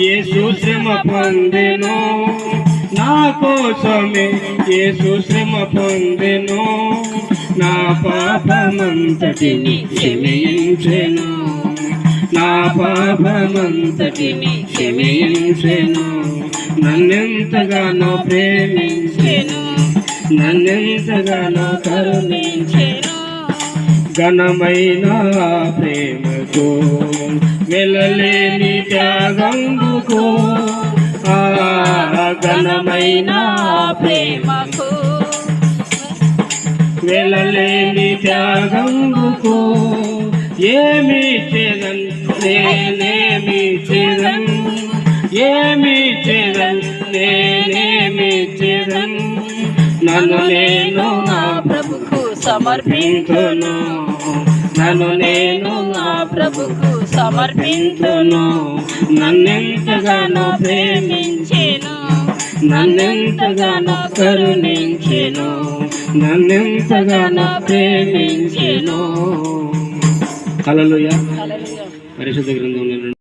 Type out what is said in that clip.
యేసు శ్రమ పొందెను. నా కోసమే యేసు శ్రమ పొందెను. నా పాపమంతటిని క్షమించెను. నా పాపమంతటిని క్షమించెను. నన్నెంతగానో ప్రేమించెను. నన్నెంతగానో కరుణించెను. ఘనమైన ప్రేమకు వెళ్ళలేని త్యాగంబుకు ఘనమైన ప్రేమకు వెళ్ళలేని త్యాగంబుకు ఏమి చేదన్ నేనేమి చేదన్ ఏమి చేదన్ నేనేమి చేదన్ నన్ను నేను నా ప్రభుకు సమర్పించను. నన్ను నేను ప్రభుకు సమర్పించు పింతును నన్నెంతగానో ప్రేమించెను. నన్నెంతగానో కరుణించెను. నన్నెంతగానో ప్రేమించెను. కలలుయ పరిశుద్ధ గ్రంథంలో